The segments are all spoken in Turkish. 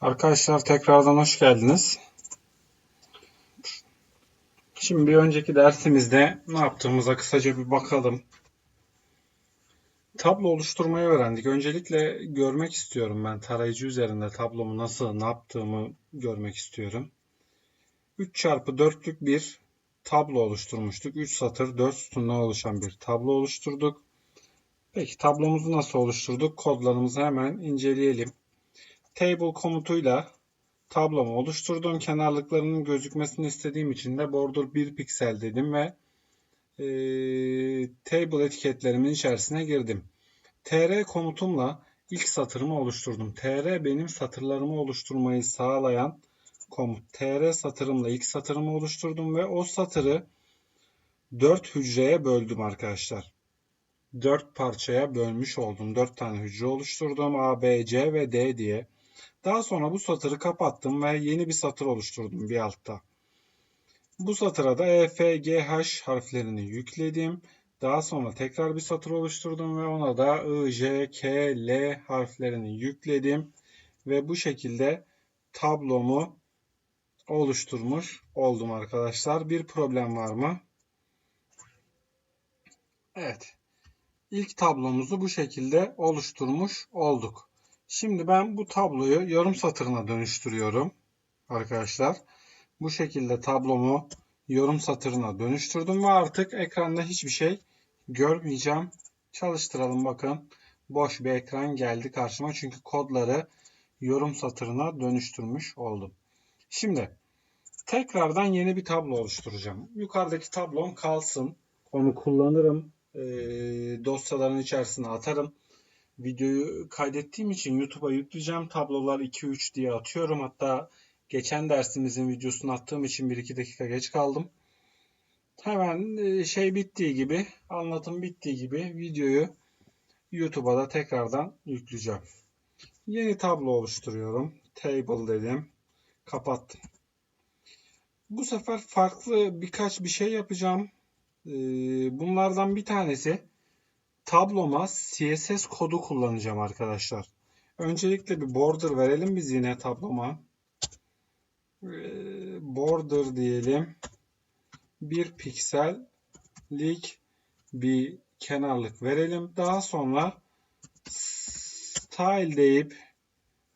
Arkadaşlar tekrardan hoş geldiniz. Şimdi bir önceki dersimizde ne yaptığımıza kısaca bir bakalım. Tablo oluşturmayı öğrendik. Öncelikle görmek istiyorum ben tarayıcı üzerinde tablomu nasıl, ne yaptığımı görmek istiyorum. 3 çarpı 4'lük bir tablo oluşturmuştuk. 3 satır 4 sütundan oluşan bir tablo oluşturduk. Peki tablomuzu nasıl oluşturduk? Kodlarımızı hemen inceleyelim table komutuyla tablomu oluşturdum. Kenarlıklarının gözükmesini istediğim için de border 1 piksel dedim ve e, table etiketlerimin içerisine girdim. tr komutumla ilk satırımı oluşturdum. tr benim satırlarımı oluşturmayı sağlayan komut. tr satırımla ilk satırımı oluşturdum ve o satırı 4 hücreye böldüm arkadaşlar. 4 parçaya bölmüş oldum. 4 tane hücre oluşturdum. A, B, C ve D diye. Daha sonra bu satırı kapattım ve yeni bir satır oluşturdum bir altta. Bu satıra da E, F, G, H harflerini yükledim. Daha sonra tekrar bir satır oluşturdum ve ona da I, J, K, L harflerini yükledim. Ve bu şekilde tablomu oluşturmuş oldum arkadaşlar. Bir problem var mı? Evet. İlk tablomuzu bu şekilde oluşturmuş olduk. Şimdi ben bu tabloyu yorum satırına dönüştürüyorum arkadaşlar. Bu şekilde tablomu yorum satırına dönüştürdüm ve artık ekranda hiçbir şey görmeyeceğim. Çalıştıralım bakın. Boş bir ekran geldi karşıma çünkü kodları yorum satırına dönüştürmüş oldum. Şimdi tekrardan yeni bir tablo oluşturacağım. Yukarıdaki tablom kalsın. Onu kullanırım. E, dosyaların içerisine atarım videoyu kaydettiğim için YouTube'a yükleyeceğim. Tablolar 2-3 diye atıyorum. Hatta geçen dersimizin videosunu attığım için 1-2 dakika geç kaldım. Hemen e, şey bittiği gibi, anlatım bittiği gibi videoyu YouTube'a da tekrardan yükleyeceğim. Yeni tablo oluşturuyorum. Table dedim. Kapattım. Bu sefer farklı birkaç bir şey yapacağım. E, bunlardan bir tanesi tabloma CSS kodu kullanacağım arkadaşlar. Öncelikle bir border verelim biz yine tabloma. Border diyelim. Bir piksellik bir kenarlık verelim. Daha sonra style deyip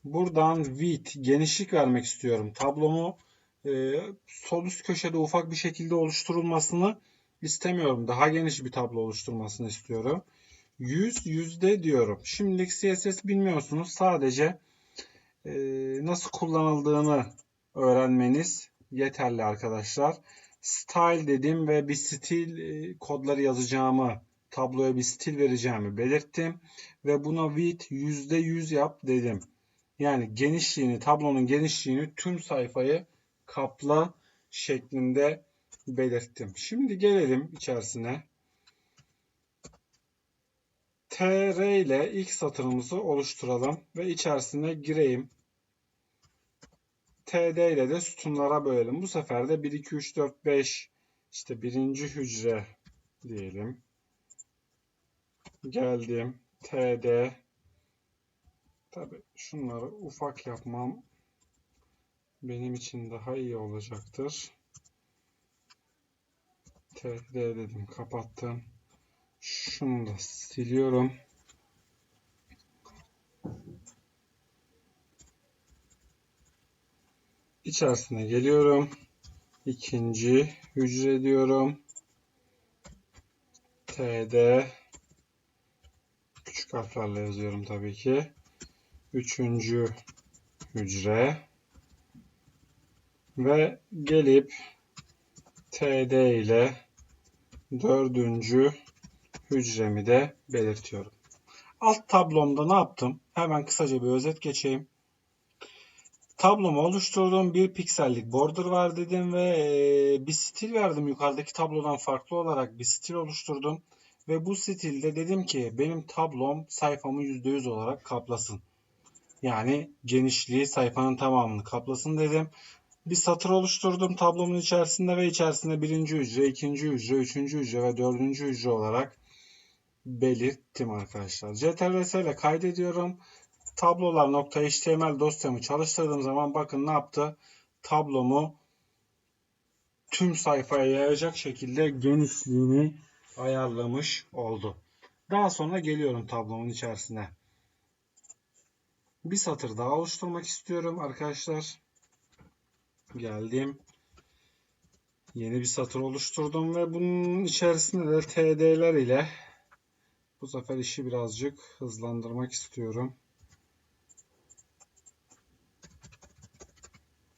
buradan width genişlik vermek istiyorum. Tablomu e, sol üst köşede ufak bir şekilde oluşturulmasını istemiyorum. Daha geniş bir tablo oluşturmasını istiyorum. 100 yüzde diyorum. Şimdilik CSS bilmiyorsunuz. Sadece e, nasıl kullanıldığını öğrenmeniz yeterli arkadaşlar. Style dedim ve bir stil e, kodları yazacağımı, tabloya bir stil vereceğimi belirttim. Ve buna width %100 yap dedim. Yani genişliğini, tablonun genişliğini tüm sayfayı kapla şeklinde belirttim. Şimdi gelelim içerisine. Tr ile ilk satırımızı oluşturalım ve içerisine gireyim. td ile de sütunlara bölelim. Bu sefer de 1, 2, 3, 4, 5 işte birinci hücre diyelim. Geldim. td Tabi şunları ufak yapmam benim için daha iyi olacaktır. td dedim kapattım. Şunu da siliyorum. İçerisine geliyorum. İkinci hücre diyorum. TD küçük harflerle yazıyorum tabii ki. Üçüncü hücre ve gelip TD ile dördüncü hücremi de belirtiyorum. Alt tablomda ne yaptım? Hemen kısaca bir özet geçeyim. Tablomu oluşturdum. Bir piksellik border var dedim ve e, bir stil verdim. Yukarıdaki tablodan farklı olarak bir stil oluşturdum. Ve bu stilde dedim ki benim tablom sayfamı %100 olarak kaplasın. Yani genişliği sayfanın tamamını kaplasın dedim. Bir satır oluşturdum tablomun içerisinde ve içerisinde birinci hücre, ikinci hücre, üçüncü hücre ve dördüncü hücre olarak belirttim arkadaşlar. CTRL ile kaydediyorum. tablolar.html dosyamı çalıştırdığım zaman bakın ne yaptı? Tablomu tüm sayfaya yayacak şekilde genişliğini ayarlamış oldu. Daha sonra geliyorum tablomun içerisine. Bir satır daha oluşturmak istiyorum arkadaşlar. Geldim. Yeni bir satır oluşturdum ve bunun içerisinde de TD'ler ile bu sefer işi birazcık hızlandırmak istiyorum.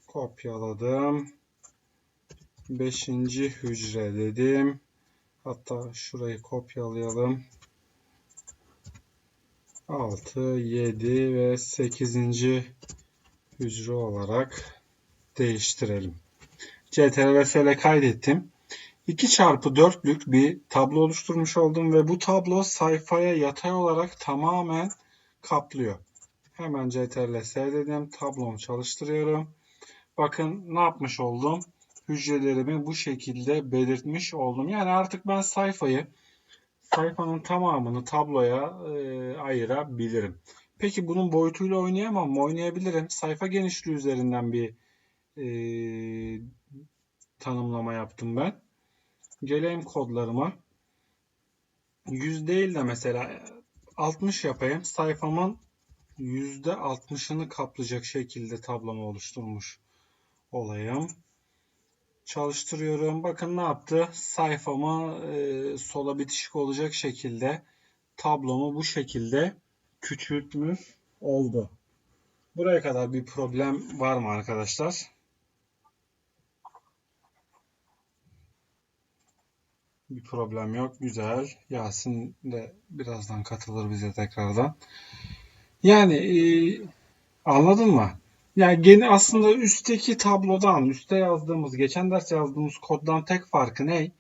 Kopyaladım. Beşinci hücre dedim. Hatta şurayı kopyalayalım. 6, 7 ve 8. hücre olarak değiştirelim. CTRL ile kaydettim. 2 çarpı 4'lük bir tablo oluşturmuş oldum ve bu tablo sayfaya yatay olarak tamamen kaplıyor. Hemen CTRL S dedim. Tablomu çalıştırıyorum. Bakın ne yapmış oldum? Hücrelerimi bu şekilde belirtmiş oldum. Yani artık ben sayfayı sayfanın tamamını tabloya e, ayırabilirim. Peki bunun boyutuyla oynayamam mı? Oynayabilirim. Sayfa genişliği üzerinden bir e, tanımlama yaptım ben. Geleyim kodlarıma. 100 değil de mesela 60 yapayım. Sayfamın %60'ını kaplayacak şekilde tablomu oluşturmuş olayım. Çalıştırıyorum. Bakın ne yaptı? Sayfamı e, sola bitişik olacak şekilde tablomu bu şekilde küçültmüş oldu. Buraya kadar bir problem var mı arkadaşlar? Bir problem yok. Güzel. Yasin de birazdan katılır bize tekrardan. Yani e, anladın mı? Yani gene aslında üstteki tablodan, üstte yazdığımız, geçen ders yazdığımız koddan tek farkı ne?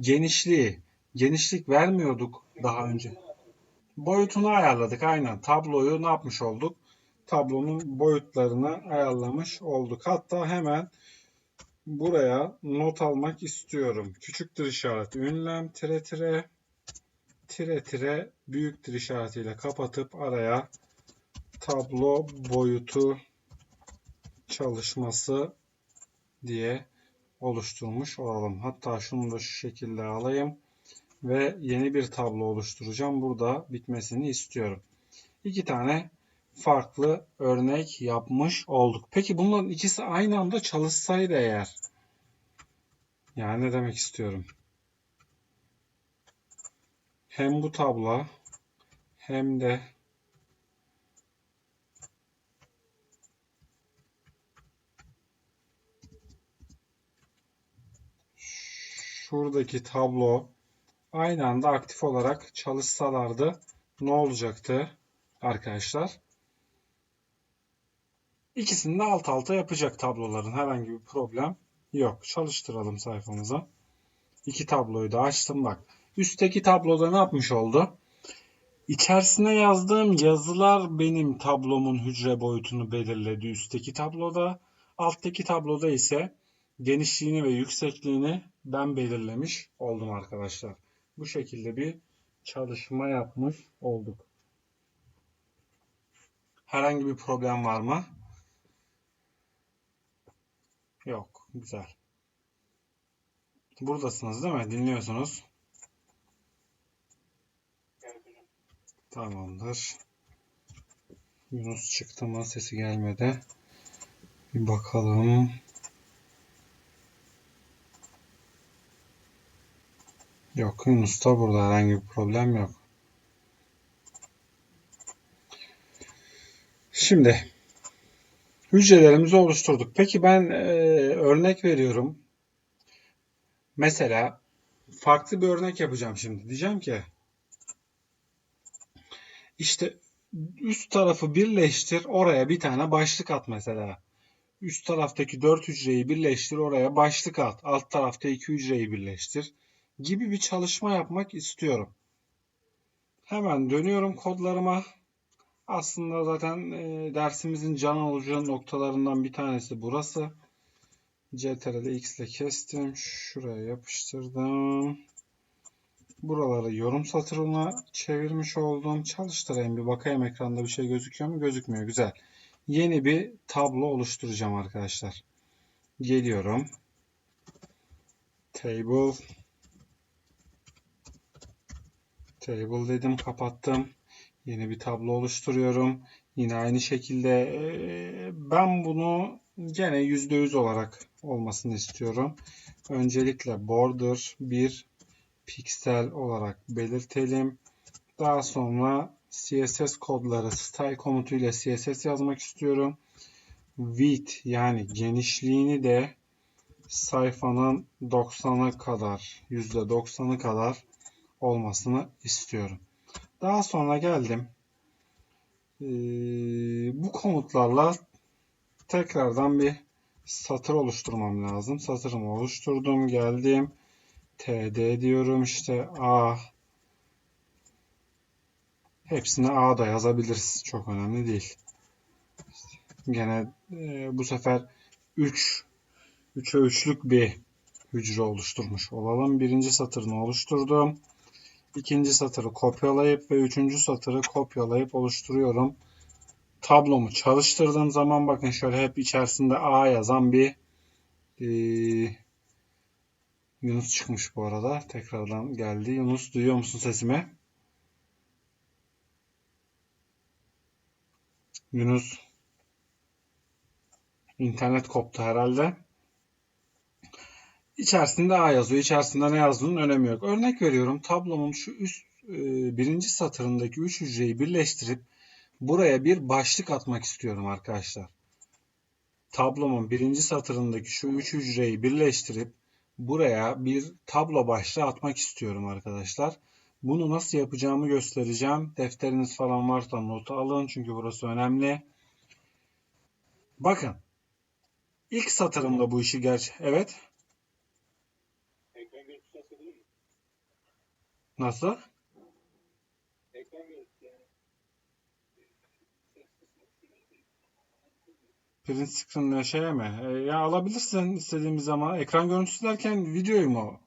Genişliği. Genişlik vermiyorduk daha önce. Boyutunu ayarladık aynen. Tabloyu ne yapmış olduk? Tablonun boyutlarını ayarlamış olduk. Hatta hemen buraya not almak istiyorum. Küçüktür işareti ünlem tire tire tire tire büyüktür işaretiyle kapatıp araya tablo boyutu çalışması diye oluşturmuş olalım. Hatta şunu da şu şekilde alayım ve yeni bir tablo oluşturacağım. Burada bitmesini istiyorum. İki tane farklı örnek yapmış olduk. Peki bunların ikisi aynı anda çalışsaydı eğer yani ne demek istiyorum? Hem bu tablo hem de şuradaki tablo aynı anda aktif olarak çalışsalardı ne olacaktı arkadaşlar? İkisini de alt alta yapacak tabloların herhangi bir problem yok. Çalıştıralım sayfamıza. İki tabloyu da açtım bak. Üstteki tabloda ne yapmış oldu? İçerisine yazdığım yazılar benim tablomun hücre boyutunu belirledi üstteki tabloda. Alttaki tabloda ise genişliğini ve yüksekliğini ben belirlemiş oldum arkadaşlar. Bu şekilde bir çalışma yapmış olduk. Herhangi bir problem var mı? Yok. Güzel. Buradasınız değil mi? Dinliyorsunuz. Tamamdır. Yunus çıktı mı? Sesi gelmedi. Bir bakalım. Yok Yunus'ta burada herhangi bir problem yok. Şimdi hücrelerimizi oluşturduk. Peki ben e, örnek veriyorum. Mesela farklı bir örnek yapacağım şimdi. Diyeceğim ki işte üst tarafı birleştir oraya bir tane başlık at mesela. Üst taraftaki 4 hücreyi birleştir oraya başlık at. Alt tarafta 2 hücreyi birleştir gibi bir çalışma yapmak istiyorum. Hemen dönüyorum kodlarıma. Aslında zaten e, dersimizin can alıcı noktalarından bir tanesi burası. CTRL X ile kestim. Şuraya yapıştırdım. Buraları yorum satırına çevirmiş oldum. Çalıştırayım bir bakayım ekranda bir şey gözüküyor mu? Gözükmüyor. Güzel. Yeni bir tablo oluşturacağım arkadaşlar. Geliyorum. Table. Table dedim kapattım. Yeni bir tablo oluşturuyorum. Yine aynı şekilde e, ben bunu gene %100 olarak olmasını istiyorum. Öncelikle border 1 piksel olarak belirtelim. Daha sonra CSS kodları style komutuyla CSS yazmak istiyorum. Width yani genişliğini de sayfanın 90'ı kadar %90'ı kadar olmasını istiyorum. Daha sonra geldim. Ee, bu komutlarla tekrardan bir satır oluşturmam lazım. Satırımı oluşturdum. Geldim. TD diyorum işte A. Hepsine A da yazabiliriz. Çok önemli değil. Gene e, bu sefer 3 3'e 3'lük bir hücre oluşturmuş olalım. Birinci satırını oluşturdum. İkinci satırı kopyalayıp ve üçüncü satırı kopyalayıp oluşturuyorum. Tablomu çalıştırdığım zaman bakın şöyle hep içerisinde A yazan bir e, Yunus çıkmış bu arada. Tekrardan geldi. Yunus duyuyor musun sesimi? Yunus internet koptu herhalde. İçerisinde A yazıyor. İçerisinde ne yazdığının önemi yok. Örnek veriyorum. Tablomun şu üst e, birinci satırındaki üç hücreyi birleştirip buraya bir başlık atmak istiyorum arkadaşlar. Tablomun birinci satırındaki şu üç hücreyi birleştirip buraya bir tablo başlığı atmak istiyorum arkadaşlar. Bunu nasıl yapacağımı göstereceğim. Defteriniz falan varsa notu alın çünkü burası önemli. Bakın. İlk satırımda bu işi gerçi. Evet. Ekran görüntüsü nasıl değil mi? Nasıl? Print screen'le şeye mi? E, ya alabilirsin istediğimiz zaman. Ekran görüntüsü derken videoyu mu?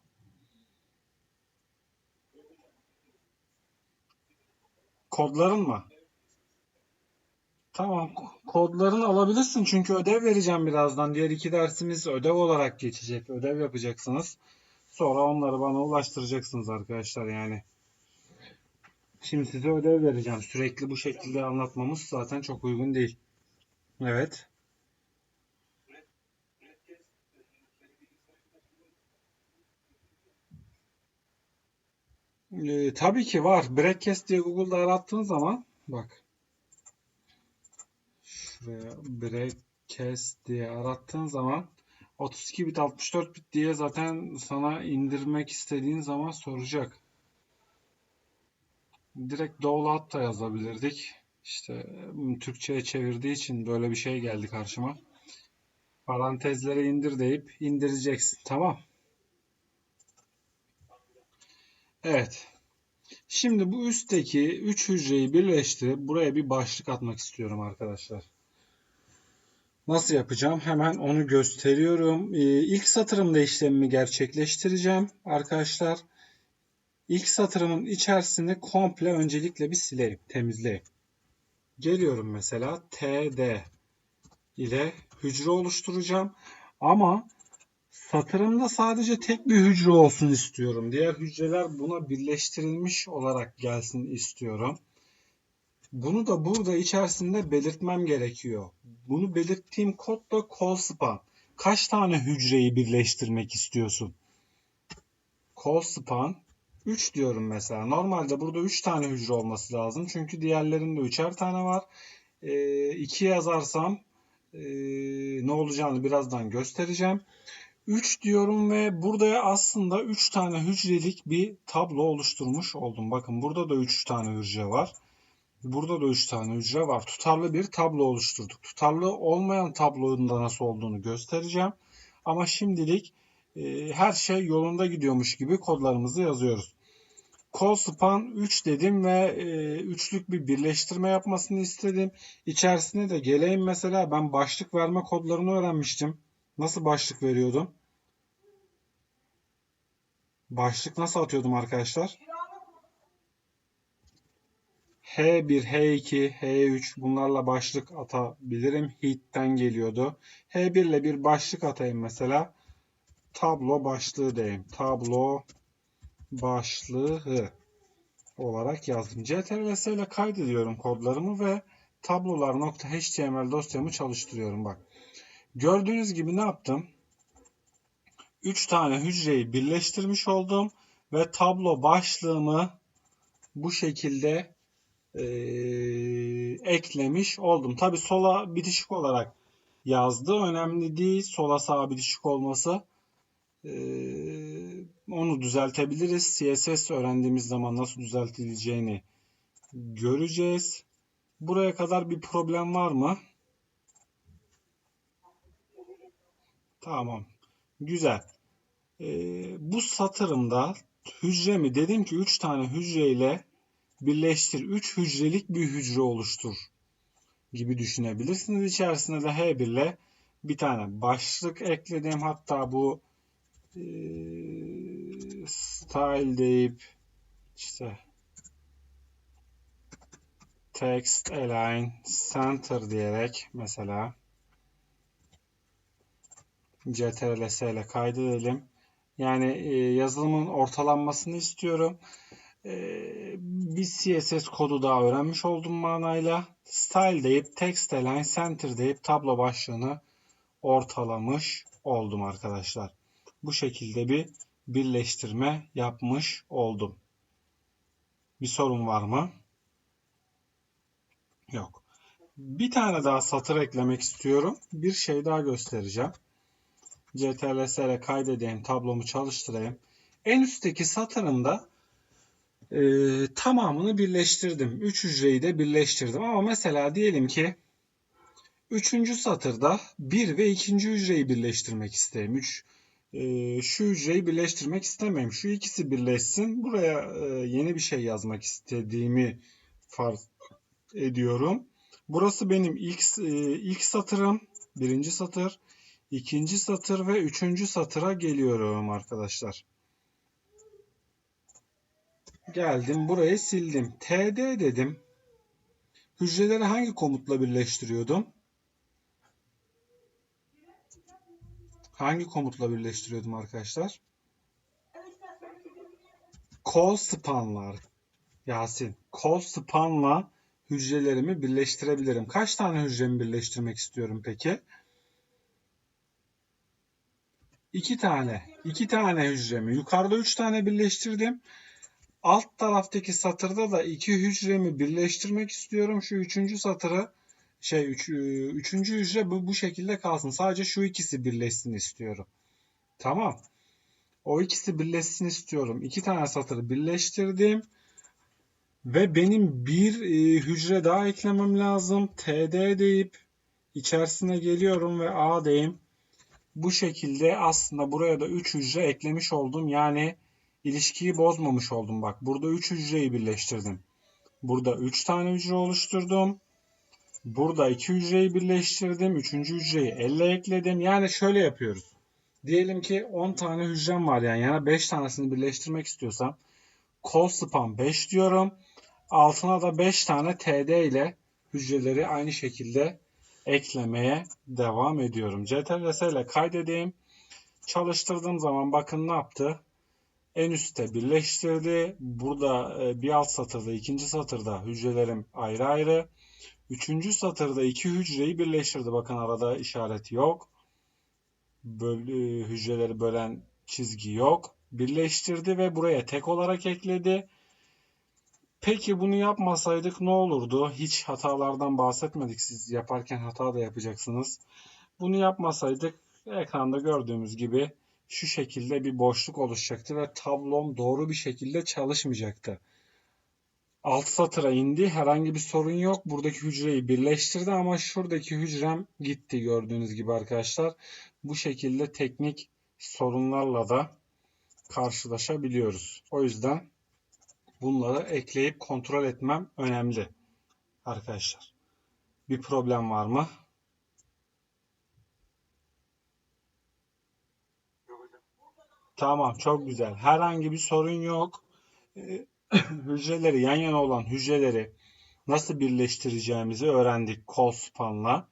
Kodların mı? Tamam. Kodlarını alabilirsin çünkü ödev vereceğim birazdan. Diğer iki dersimiz ödev olarak geçecek. Ödev yapacaksınız. Sonra onları bana ulaştıracaksınız arkadaşlar yani. Şimdi size ödev vereceğim. Sürekli bu şekilde anlatmamız zaten çok uygun değil. Evet. Ee, tabii ki var. Breakcast diye Google'da arattığın zaman bak. Şuraya Breakcast diye arattığın zaman 32 bit 64 bit diye zaten sana indirmek istediğin zaman soracak. Direkt download da yazabilirdik. İşte Türkçe'ye çevirdiği için böyle bir şey geldi karşıma. Parantezlere indir deyip indireceksin. Tamam. Evet. Şimdi bu üstteki 3 hücreyi birleştirip buraya bir başlık atmak istiyorum arkadaşlar. Nasıl yapacağım? Hemen onu gösteriyorum. Ee, ilk satırımda işlemimi gerçekleştireceğim arkadaşlar. İlk satırımın içerisinde komple öncelikle bir sileyim, temizleyeyim. Geliyorum mesela TD ile hücre oluşturacağım. Ama satırımda sadece tek bir hücre olsun istiyorum. Diğer hücreler buna birleştirilmiş olarak gelsin istiyorum. Bunu da burada içerisinde belirtmem gerekiyor. Bunu belirttiğim kod da call span. Kaç tane hücreyi birleştirmek istiyorsun? Call span 3 diyorum mesela. Normalde burada 3 tane hücre olması lazım. Çünkü diğerlerinde 3'er tane var. 2 e, yazarsam e, ne olacağını birazdan göstereceğim. 3 diyorum ve burada aslında 3 tane hücrelik bir tablo oluşturmuş oldum. Bakın burada da 3 tane hücre var. Burada da 3 tane hücre var. Tutarlı bir tablo oluşturduk. Tutarlı olmayan tablonun da nasıl olduğunu göstereceğim. Ama şimdilik e, her şey yolunda gidiyormuş gibi kodlarımızı yazıyoruz. Call span 3 dedim ve e, üçlük bir birleştirme yapmasını istedim. İçerisine de geleyim mesela ben başlık verme kodlarını öğrenmiştim. Nasıl başlık veriyordum? Başlık nasıl atıyordum arkadaşlar? H1, H2, H3 bunlarla başlık atabilirim. Heat'ten geliyordu. H1 ile bir başlık atayım mesela. Tablo başlığı diyeyim. Tablo başlığı olarak yazdım. CTRL ile kaydediyorum kodlarımı ve tablolar.html dosyamı çalıştırıyorum. Bak. Gördüğünüz gibi ne yaptım? 3 tane hücreyi birleştirmiş oldum ve tablo başlığımı bu şekilde e, eklemiş oldum. Tabi sola bitişik olarak yazdı. Önemli değil sola sağa bitişik olması. E, onu düzeltebiliriz. CSS öğrendiğimiz zaman nasıl düzeltileceğini göreceğiz. Buraya kadar bir problem var mı? Tamam. Güzel. Ee, bu satırımda hücremi dedim ki 3 tane hücreyle birleştir. 3 hücrelik bir hücre oluştur gibi düşünebilirsiniz. İçerisine de H1 ile bir tane başlık ekledim. Hatta bu e, style deyip işte text align center diyerek mesela CTRL S ile kaydedelim. Yani e, yazılımın ortalanmasını istiyorum. E, bir CSS kodu daha öğrenmiş oldum manayla. Style deyip text align center deyip tablo başlığını ortalamış oldum arkadaşlar. Bu şekilde bir birleştirme yapmış oldum. Bir sorun var mı? Yok. Bir tane daha satır eklemek istiyorum. Bir şey daha göstereceğim. CTRL ile kaydedeyim, tablomu çalıştırayım. En üstteki satırımda e, tamamını birleştirdim. 3 hücreyi de birleştirdim. Ama mesela diyelim ki 3. satırda 1 ve 2. hücreyi birleştirmek isteyeyim. 3 e, şu hücreyi birleştirmek istemeyim. Şu ikisi birleşsin. Buraya e, yeni bir şey yazmak istediğimi farz ediyorum. Burası benim ilk e, ilk satırım. Birinci satır ikinci satır ve üçüncü satıra geliyorum arkadaşlar. Geldim burayı sildim. td dedim. Hücreleri hangi komutla birleştiriyordum? Hangi komutla birleştiriyordum arkadaşlar? Call spanlar. Yasin. Call spanla hücrelerimi birleştirebilirim. Kaç tane hücremi birleştirmek istiyorum peki? İki tane. iki tane hücremi. Yukarıda üç tane birleştirdim. Alt taraftaki satırda da iki hücremi birleştirmek istiyorum. Şu üçüncü satırı şey üç, üçüncü hücre bu, bu şekilde kalsın. Sadece şu ikisi birleşsin istiyorum. Tamam. O ikisi birleşsin istiyorum. İki tane satırı birleştirdim. Ve benim bir e, hücre daha eklemem lazım. TD deyip içerisine geliyorum ve A deyim. Bu şekilde aslında buraya da 3 hücre eklemiş oldum. Yani ilişkiyi bozmamış oldum. Bak burada 3 hücreyi birleştirdim. Burada 3 tane hücre oluşturdum. Burada 2 hücreyi birleştirdim. 3. hücreyi elle ekledim. Yani şöyle yapıyoruz. Diyelim ki 10 tane hücrem var yani. Yani 5 tanesini birleştirmek istiyorsam call span 5 diyorum. Altına da 5 tane td ile hücreleri aynı şekilde eklemeye devam ediyorum. CTRL-S ile kaydedeyim. Çalıştırdığım zaman bakın ne yaptı? En üstte birleştirdi. Burada e, bir alt satırda, ikinci satırda hücrelerim ayrı ayrı. Üçüncü satırda iki hücreyi birleştirdi. Bakın arada işareti yok. Böl, e, hücreleri bölen çizgi yok. Birleştirdi ve buraya tek olarak ekledi. Peki bunu yapmasaydık ne olurdu? Hiç hatalardan bahsetmedik. Siz yaparken hata da yapacaksınız. Bunu yapmasaydık ekranda gördüğümüz gibi şu şekilde bir boşluk oluşacaktı ve tablom doğru bir şekilde çalışmayacaktı. Alt satıra indi. Herhangi bir sorun yok. Buradaki hücreyi birleştirdi ama şuradaki hücrem gitti gördüğünüz gibi arkadaşlar. Bu şekilde teknik sorunlarla da karşılaşabiliyoruz. O yüzden bunları ekleyip kontrol etmem önemli arkadaşlar. Bir problem var mı? Tamam, çok güzel. Herhangi bir sorun yok. Ee, Hücreleri, yan yana olan hücreleri nasıl birleştireceğimizi öğrendik Colspan'la.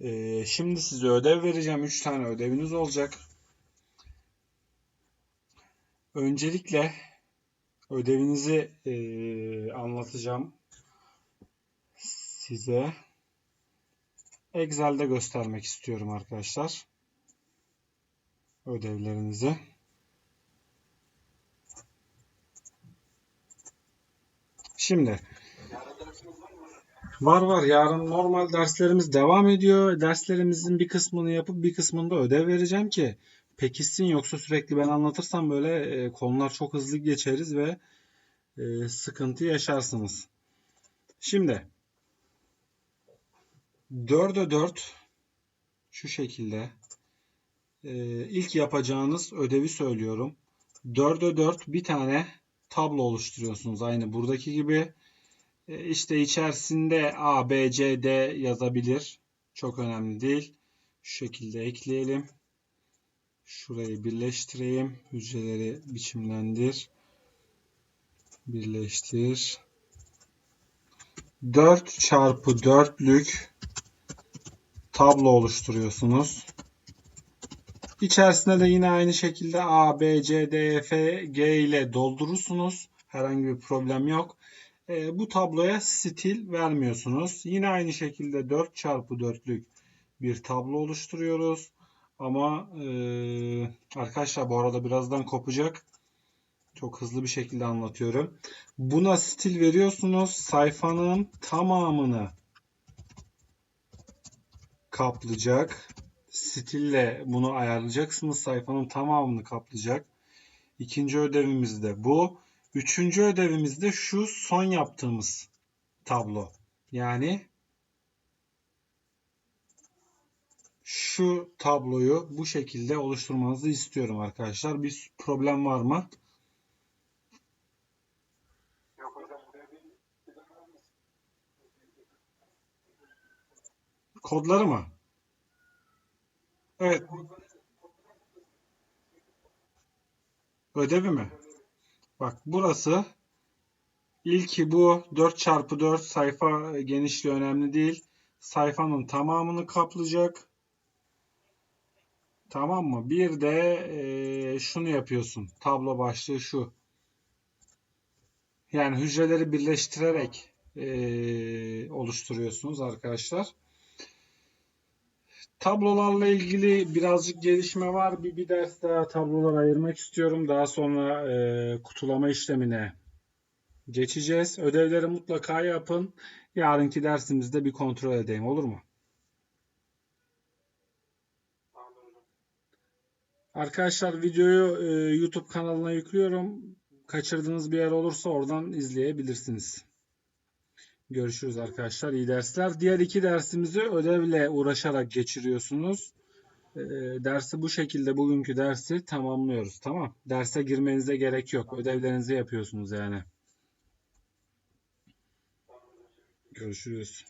Ee, şimdi size ödev vereceğim. 3 tane ödeviniz olacak. Öncelikle ödevinizi eee, anlatacağım size. Excel'de göstermek istiyorum arkadaşlar. Ödevlerinizi. Şimdi var var yarın normal derslerimiz devam ediyor. Derslerimizin bir kısmını yapıp bir kısmını da ödev vereceğim ki pekişsin yoksa sürekli ben anlatırsam böyle e, konular çok hızlı geçeriz ve e, sıkıntı yaşarsınız. Şimdi 4'e 4 şu şekilde e, ilk yapacağınız ödevi söylüyorum. 4'e 4 bir tane tablo oluşturuyorsunuz aynı buradaki gibi. E, işte içerisinde A, B, C, D yazabilir. Çok önemli değil. Şu şekilde ekleyelim. Şurayı birleştireyim. Hücreleri biçimlendir. Birleştir. 4 çarpı 4'lük tablo oluşturuyorsunuz. İçerisine de yine aynı şekilde A, B, C, D, F, G ile doldurursunuz. Herhangi bir problem yok. E, bu tabloya stil vermiyorsunuz. Yine aynı şekilde 4 çarpı 4'lük bir tablo oluşturuyoruz. Ama e, arkadaşlar bu arada birazdan kopacak. Çok hızlı bir şekilde anlatıyorum. Buna stil veriyorsunuz. Sayfanın tamamını kaplayacak. Stille bunu ayarlayacaksınız. Sayfanın tamamını kaplayacak. İkinci ödevimiz de bu. Üçüncü ödevimiz de şu son yaptığımız tablo. Yani şu tabloyu bu şekilde oluşturmanızı istiyorum arkadaşlar. Bir problem var mı? Yok hocam buraya bir bir daha var mısın? Kodları mı? Evet. Ödevi mi? Bak burası ilki bu 4 çarpı 4 sayfa genişliği önemli değil. Sayfanın tamamını kaplayacak. Tamam mı? Bir de eee, şunu yapıyorsun. Tablo başlığı şu. Yani hücreleri birleştirerek eee, oluşturuyorsunuz arkadaşlar. Tablolarla ilgili birazcık gelişme var. Bir, bir ders daha tablolar ayırmak istiyorum. Daha sonra eee, kutulama işlemine geçeceğiz. Ödevleri mutlaka yapın. Yarınki dersimizde bir kontrol edeyim. Olur mu? Arkadaşlar videoyu e, YouTube kanalına yüklüyorum. Kaçırdığınız bir yer olursa oradan izleyebilirsiniz. Görüşürüz arkadaşlar. İyi dersler. Diğer iki dersimizi ödevle uğraşarak geçiriyorsunuz. E, dersi bu şekilde bugünkü dersi tamamlıyoruz. Tamam. Derse girmenize gerek yok. Ödevlerinizi yapıyorsunuz yani. Görüşürüz.